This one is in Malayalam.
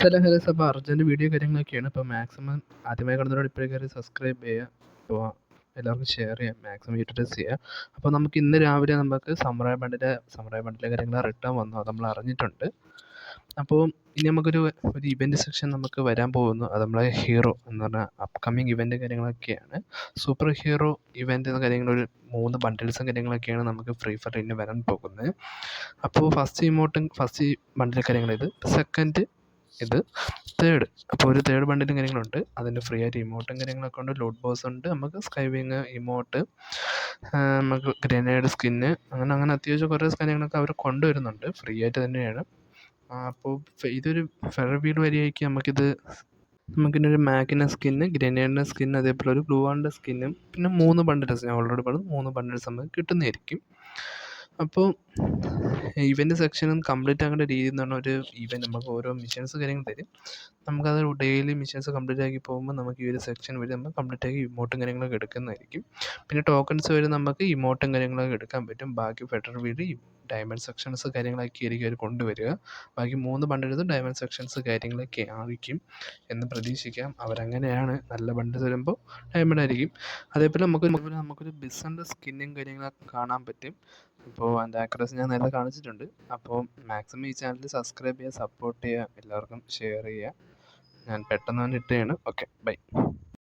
ഹലോ ഹലോ അപ്പോൾ അർജന്റ് വീഡിയോ കാര്യങ്ങളൊക്കെയാണ്. അപ്പോൾ മാക്സിമം ആദ്യമായി കാണുന്നവരോട് ഇപ്പോഴേ കയറി സബ്സ്ക്രൈബ് ചെയ്യുക എല്ലാവർക്കും ഷെയർ ചെയ്യാം. മാക്സിമം യൂട്ടിലൈസ് ചെയ്യുക അപ്പോൾ നമുക്ക് ഇന്ന് രാവിലെ നമുക്ക് സമുറായ ബണ്ടിന്റെ സമുറായ ബണ്ടിലെ കാര്യങ്ങൾ റിട്ടേൺ വന്നു. നമ്മൾ അറിഞ്ഞിട്ടുണ്ട്. അപ്പോൾ ഇനി നമുക്കൊരു ഒരു ഇവന്റ് സെക്ഷൻ നമുക്ക് വരാൻ പോകുന്നു. അത് നമ്മളെ ഹീറോ എന്ന് പറഞ്ഞാൽ അപ്കമ്മിങ് ഇവന്റ് കാര്യങ്ങളൊക്കെയാണ്. സൂപ്പർ ഹീറോ ഇവന്റ് എന്ന കാര്യങ്ങൾ ഒരു മൂന്ന് ബണ്ടിൽസും കാര്യങ്ങളൊക്കെയാണ് നമുക്ക് ഫ്രീ ഫയർ ഇനി വരാൻ പോകുന്നത്. അപ്പോൾ ഫസ്റ്റ് ഇമോട്ടും ഫസ്റ്റ് ബണ്ടിലെ കാര്യങ്ങൾ ഇത്. സെക്കൻഡ് ഇത്. തേർഡ് അപ്പോൾ ഒരു തേർഡ് ബണ്ടിലും കാര്യങ്ങളുണ്ട്. അതിന്റെ ഫ്രീ ആയിട്ട് ഇമോട്ടും കാര്യങ്ങളൊക്കെ ഉണ്ട്. ലോഡ് ബോക്സ് ഉണ്ട്. നമുക്ക് സ്കൈവിങ് ഇമോട്ട് നമുക്ക് ഗ്രനേഡ് സ്കിന്ന് അങ്ങനെ അങ്ങനെ അത്യാവശ്യം കുറേ കാര്യങ്ങളൊക്കെ അവർ കൊണ്ടുവരുന്നുണ്ട്. ഫ്രീ ആയിട്ട് തന്നെയാണ്. അപ്പോൾ ഇതൊരു ഫെറവീഡ് വരികയായിരിക്കും നമുക്കിത് നമുക്കിതിന്റെ ഒരു മാക്കിന്റെ സ്കിന്ന് ഗ്രനേഡിന്റെ സ്കിന്ന് അതേപോലെ ഒരു ഗ്ലൂ വാളിന്റെ സ്കിന്നും പിന്നെ മൂന്ന് ബണ്ടിൽസ് ഞാൻ ഓൾറെഡി പറഞ്ഞു. മൂന്ന് ബണ്ടിൽസ് നമുക്ക് കിട്ടുന്നതായിരിക്കും. അപ്പോൾ ഇവന്റ് സെക്ഷനും കംപ്ലീറ്റ് ആക്കേണ്ട രീതി എന്ന് പറഞ്ഞാൽ ഒരു ഇവന്റ് നമുക്ക് ഓരോ മിഷൻസ് കാര്യങ്ങൾ തരും. നമുക്കത് ഡെയിലി മിഷൻസ് കംപ്ലീറ്റ് ആക്കി പോകുമ്പോൾ നമുക്ക് ഈ ഒരു സെക്ഷൻ വഴി നമ്മൾ കംപ്ലീറ്റ് ആക്കി ഇമോട്ടും കാര്യങ്ങളൊക്കെ എടുക്കുന്നതായിരിക്കും. പിന്നെ ടോക്കൺസ് വരെ നമുക്ക് ഇമോട്ടും കാര്യങ്ങളൊക്കെ എടുക്കാൻ പറ്റും. ബാക്കി ഫെഡറൽ വീട് ഡയമണ്ട് സെക്ഷൻസ് കാര്യങ്ങളൊക്കെ ആയിരിക്കും അവർ കൊണ്ടുവരിക. ബാക്കി മൂന്ന് ബണ്ടിലും ഡയമണ്ട് സെക്ഷൻസ് കാര്യങ്ങളൊക്കെ ആയിരിക്കും എന്ന് പ്രതീക്ഷിക്കാം. അവരങ്ങനെയാണ് നല്ല ബണ്ടിൽ വരുമ്പോൾ ഡയമണ്ട് ആയിരിക്കും. അതേപോലെ നമുക്ക് നമുക്കൊരു ബിസിനസ് സ്കിന്നും കാര്യങ്ങളൊക്കെ കാണാൻ പറ്റും. അപ്പോൾ അതിന്റെ ഞാൻ നേരത്തെ കാണിച്ചിട്ടുണ്ട്. അപ്പോൾ മാക്സിമം ഈ ചാനൽ സബ്സ്ക്രൈബ് ചെയ്യുക സപ്പോർട്ട് ചെയ്യുക എല്ലാവർക്കും ഷെയർ ചെയ്യുക. ഞാൻ പെട്ടെന്ന് തന്നെ ഇട്ടുകയാണ് ഓക്കെ ബൈ